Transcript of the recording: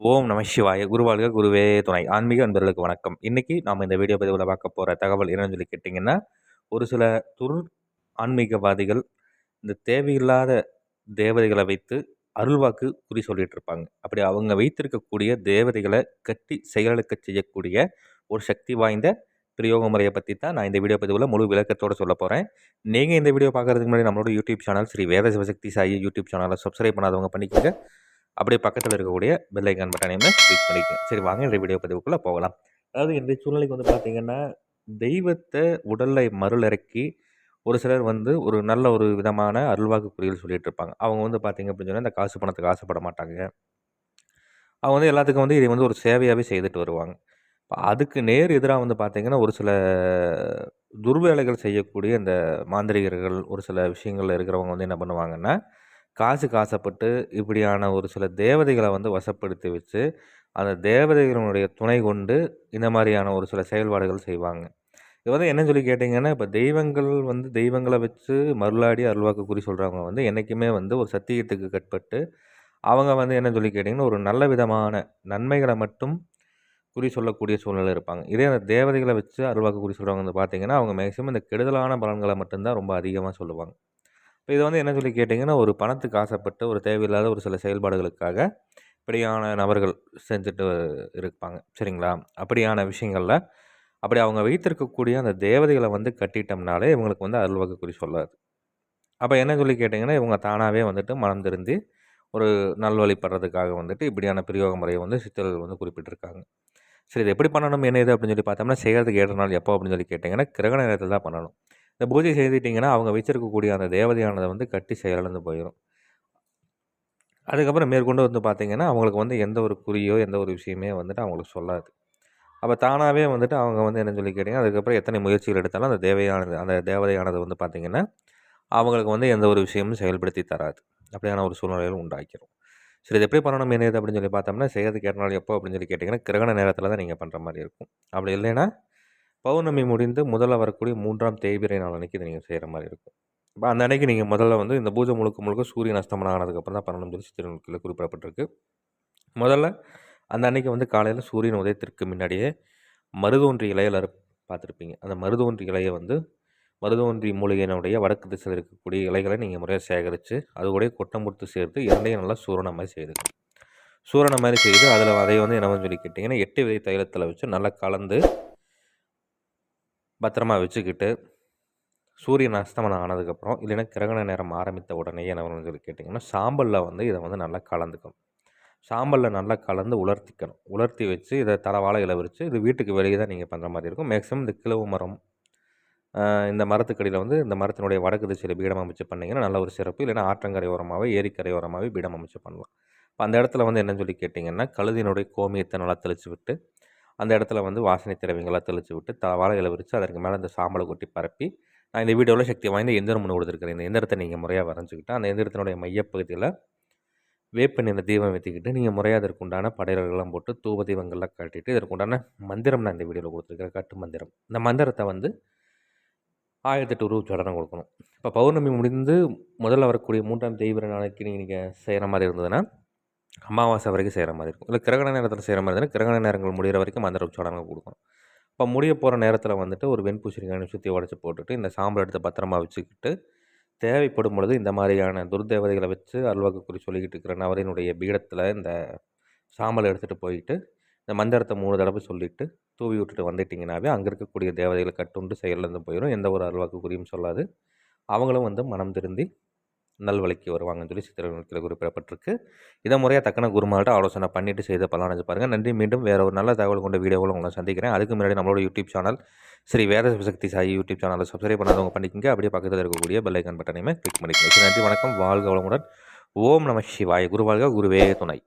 ஓம் நம சிவாய குருவாழ்க குருவே துணை. ஆன்மீக அன்பர்களுக்கு வணக்கம். இன்றைக்கி நாம் இந்த வீடியோ பதிவில் பார்க்க போகிற தகவல் என்னன்னு சொல்லி கேட்டிங்கன்னா ஒரு சில துரு ஆன்மீகவாதிகள் இந்த தேவையில்லாத தேவதைகளை வைத்து அருள்வாக்கு குறி சொல்லிட்டு இருப்பாங்க. அப்படி அவங்க வைத்திருக்கக்கூடிய தேவதைகளை கட்டி செயலுக்க செய்யக்கூடிய ஒரு சக்தி வாய்ந்த பிரயோக முறையை பற்றி தான் நான் இந்த வீடியோ பதிவில் முழு விளக்கத்தோடு சொல்ல போகிறேன் நீங்கள் இந்த வீடியோ பார்க்குறதுக்கு முன்னாடி நம்மளோட YouTube channel Sri Veda Sivasakthi Sai YouTube சேனலை சப்ஸ்கிரைப் பண்ணாதவங்க பண்ணிக்கோங்க. அப்படியே பக்கத்தில் இருக்கக்கூடிய பெல் ஐக்கான் பட்டனையுமே கிளிக் பண்ணிக்கோங்க. சரி வாங்க இந்த வீடியோ பதிவுக்குள்ளே போகலாம். அதாவது இன்றைய சூழ்நிலைக்கு வந்து பார்த்திங்கன்னா தெய்வத்தை உடலை மருளிறக்கி ஒரு சிலர் வந்து ஒரு நல்ல ஒரு விதமான அருள்வாக்கு குறிகள் சொல்லிகிட்டு இருப்பாங்க. அவங்க வந்து பார்த்திங்க அப்படின்னு சொன்னால் இந்த காசு பணத்துக்கு ஆசைப்பட மாட்டாங்க. அவங்க வந்து எல்லாத்துக்கும் வந்து இதை வந்து ஒரு சேவையாகவே செய்துட்டு வருவாங்க. இப்போ அதுக்கு நேர் எதிராக வந்து பார்த்திங்கன்னா ஒரு சில துர்வேலைகள் செய்யக்கூடிய இந்த மாந்திரிகர்கள் ஒரு சில விஷயங்கள் இருக்கிறவங்க வந்து என்ன பண்ணுவாங்கன்னா காசு காசப்பட்டு இப்படியான ஒரு சில தேவதைகளை வந்து வசப்படுத்தி வச்சு அந்த தேவதைகளுடைய துணை கொண்டு இந்த மாதிரியான ஒரு சில செயல்பாடுகள் செய்வாங்க. இது வந்து என்ன சொல்லி கேட்டிங்கன்னா இப்போ தெய்வங்கள் வந்து தெய்வங்களை வச்சு மருளாடி அருள்வாக்கு குறி சொல்கிறவங்க வந்து என்றைக்குமே வந்து ஒரு சத்தியத்துக்கு கட்பட்டு அவங்க வந்து என்ன சொல்லி கேட்டிங்கன்னா ஒரு நல்ல விதமான நன்மைகளை மட்டும் குறி சொல்லக்கூடிய சூழ்நிலை இருப்பாங்க. இதே அந்த தேவதைகளை வச்சு அருள்வாக்கு குறி சொல்கிறவங்க வந்து பார்த்திங்கன்னா அவங்க மேக்ஸிமம் இந்த கெடுதலான பலன்களை மட்டும்தான் ரொம்ப அதிகமாக சொல்லுவாங்க. இப்போ இதை வந்து என்ன சொல்லி கேட்டிங்கன்னா ஒரு பணத்துக்கு ஆசைப்பட்டு ஒரு தேவையில்லாத ஒரு சில செயல்பாடுகளுக்காக இப்படியான நபர்கள் செஞ்சுட்டு இருப்பாங்க. சரிங்களா? அப்படியான விஷயங்களில் அப்படி அவங்க வைத்திருக்கக்கூடிய அந்த தேவதைகளை வந்து கட்டிட்டோம்னாலே இவங்களுக்கு வந்து அருள்வகை குறி சொல்லாது. அப்போ என்ன சொல்லி கேட்டிங்கன்னா இவங்க தானாகவே வந்துட்டு மனம் திருந்தி ஒரு நல்வழிப்படுறதுக்காக வந்துட்டு இப்படியான பிரயோக முறையை வந்து சித்தர்கள் வந்து குறிப்பிட்டிருக்காங்க. சரி இது எப்படி பண்ணணும் என்ன இது அப்படின்னு சொல்லி பார்த்தோம்னா செய்கிறதுக்கு ஏற்ற நாள் எப்போ அப்படின்னு சொல்லி கேட்டிங்கன்னா கிரகண நேரத்தில் தான் பண்ணணும். இந்த பூஜை செய்துட்டிங்கன்னா அவங்க வச்சிருக்கக்கூடிய அந்த தேவதையானதை வந்து கட்டி செயலிழந்து போயிடும் அதுக்கப்புறம் மேற்கொண்டு வந்து பார்த்திங்கன்னா அவங்களுக்கு வந்து எந்த ஒரு குறியோ எந்த ஒரு விஷயமே வந்துட்டு அவங்களுக்கு சொல்லாது. அப்போ தானாகவே வந்துட்டு அவங்க வந்து என்ன சொல்லி கேட்டிங்கன்னா அதுக்கப்புறம் எத்தனை முயற்சிகள் எடுத்தாலும் அந்த தேவையானது அந்த தேவதையானது வந்து பார்த்திங்கன்னா அவங்களுக்கு வந்து எந்த ஒரு விஷயமும் செயல்படுத்தி தராது. அப்படியான ஒரு சூழ்நிலைகள் உண்டாக்கிடும் சரி இது எப்படி பண்ணணும் என்னது அப்படின்னு சொல்லி பார்த்தோம்னா செய்யறதுக்கு ஏற்ற எப்போ அப்படின்னு சொல்லி கேட்டிங்கன்னா கிரகண நேரத்தில் தான் நீங்கள் பண்ணுற மாதிரி இருக்கும். அப்படி இல்லைன்னா பௌர்ணமி முடிந்து முதல்ல வரக்கூடிய மூன்றாம் தேய்பிரை நாள் அன்றைக்கி இதை நீங்கள் செய்கிற மாதிரி இருக்கும். இப்போ அந்த அன்னைக்கு நீங்கள் முதல்ல வந்து இந்த பூஜை முழுக்க முழுக்க சூரியன் அஸ்தமனம் ஆனதுக்கப்புறம் தான் பன்னெண்டு சொல்லி சித்திரநூல்களில் குறிப்பிடப்பட்டிருக்கு. முதல்ல அந்த அன்னைக்கு வந்து காலையில் சூரியன் உதயத்திற்கு முன்னாடியே மருதோன்றி இலையில் பார்த்துருப்பீங்க. அந்த மருதோன்றி இலையை வந்து மருதோன்றி மூலிகையினுடைய வடக்கு திசையில் இருக்கக்கூடிய இலைகளை நீங்கள் முறையாக சேகரித்து அது கூட கொட்டம் கொடுத்து சேர்த்து இரண்டையும் நல்லா சூரணம் மாதிரி செய்து. சூரணம் மாதிரி செய்து அதில் அதை வந்து என்ன சொல்லி கேட்டிங்கன்னா எட்டு விதை தைலத்தில் வச்சு நல்லா கலந்து பத்திரமா வச்சுக்கிட்டு சூரியன் அஸ்தமனம் ஆனதுக்கப்புறம் இல்லைன்னா கிரகண நேரம் ஆரம்பித்த உடனே என்ன சொல்லி கேட்டிங்கன்னா சாம்பலில் வந்து இதை வந்து நல்லா கலந்துக்கணும். சாம்பலில் நல்லா கலந்து உலர்த்திக்கணும். உலர்த்தி வச்சு இதை தலவாழை இலை விரித்து இது வீட்டுக்கு வெளியே தான் நீங்கள் பண்ணுற மாதிரி இருக்கும். மேக்ஸிமம் இந்த கிழவு மரம் இந்த மரத்துக்கடியில் வந்து இந்த மரத்தினுடைய வடக்கு திசையில் பீடம் அமைச்சு பண்ணிங்கன்னா நல்ல ஒரு சிறப்பு. இல்லைன்னா ஆற்றங்கரை ஓரமாகவே ஏரிக்கரை ஓரமாகவே பீடம் அமைச்சு பண்ணலாம். இப்போ அந்த இடத்துல வந்து என்னன்னு சொல்லி கேட்டிங்கன்னா கழுதியினுடைய கோமியத்தை நல்லா தெளித்து விட்டு அந்த இடத்துல வந்து வாசனை திரவியங்களாக தெளித்து விட்டு த வாழைகளை விரித்து அதற்கு மேலே அந்த சாம்பலை கொட்டி பரப்பி நான் இந்த வீடியோவில் சக்தி வாய்ந்த எந்திரம் ஒன்று கொடுத்துருக்கிறேன். இந்த எந்திரத்தை நீங்கள் முறையாக வரைஞ்சிக்கிட்டு அந்த எந்திரத்தினுடைய மையப்பகுதியில் வேப்ப நிற தீபம் வைத்திக்கிட்டு நீங்கள் முறையாக அதற்குண்டான படையல்கள்லாம் போட்டு தூப தீபங்கள்லாம் கட்டிட்டு இதற்குண்டான மந்திரம் நான் இந்த வீடியோவில் கொடுத்துருக்கிறேன். கட்டு மந்திரம். இந்த மந்திரத்தை வந்து ஆயிரத்தெட்டு ரூபா சடனம் கொடுக்கணும். இப்போ பௌர்ணமி முடிந்து முதல்ல வரக்கூடிய மூன்றாம் தெய்வ நாளைக்கு நீங்கள் செய்கிற மாதிரி இருந்ததுன்னா அமாவாசை வரைக்கும் செய்கிற மாதிரி இருக்கும். இல்லை கிரகண நேரத்தில் செய்கிற மாதிரி இருந்தால் கிரகண நேரங்கள் முடிகிற வரைக்கும் மந்திர உச்சாடனம் கொடுக்கணும். இப்போ முடிய போகிற நேரத்தில் வந்துட்டு ஒரு வெண்பூசணிக்கான சுற்றி உடச்சி போட்டுட்டு இந்த சாம்பல் எடுத்து பத்திரமா வச்சுக்கிட்டு தேவைப்படும் பொழுது இந்த மாதிரியான துர்தேவதைகளை வச்சு அல்வாக்கு குறி சொல்லிக்கிட்டு இருக்கிற நவரினுடைய பீடத்தில் இந்த சாம்பலை எடுத்துகிட்டு போயிட்டு இந்த மந்திரத்தை மூணு தடவை சொல்லிவிட்டு தூவி விட்டுட்டு வந்துட்டிங்கனாவே அங்கே இருக்கக்கூடிய தேவதைகளை கட்டுண்டு செயலிருந்து போயிடும் எந்த ஒரு அல்வாக்கு குறியும் சொல்லாது. அவங்களும் வந்து மனம் திருந்தி நல்வழிக்கு வருவாங்கன்னு சொல்லி சித்திரத்தில் குறிப்பிடப்பட்டிருக்கு இதை முறையாக தக்கன குருமால்கிட்ட ஆலோசனை பண்ணிவிட்டு செய்த பலனடைஞ்சு பாருங்கள் நன்றி. மீண்டும் வேறு ஒரு நல்ல தகவல் கொண்ட வீடியோவில் உங்களை சந்திக்கிறேன். அதுக்கு முன்னாடி நம்மளோட YouTube channel Sri Veda Sakthi Sai YouTube சேனலை சப்ஸ்கிரைப் பண்ணாதவங்க பண்ணிக்கங்க. அப்படியே பக்கத்தில் இருக்கக்கூடிய பெல்லைக்கான் பட்டனையுமே கிளிக் பண்ணிக்கோங்க. நன்றி. வணக்கம். வாழ்க வளமுடன். ஓம் நம சிவாய. குருவாழ்க குருவே துணை.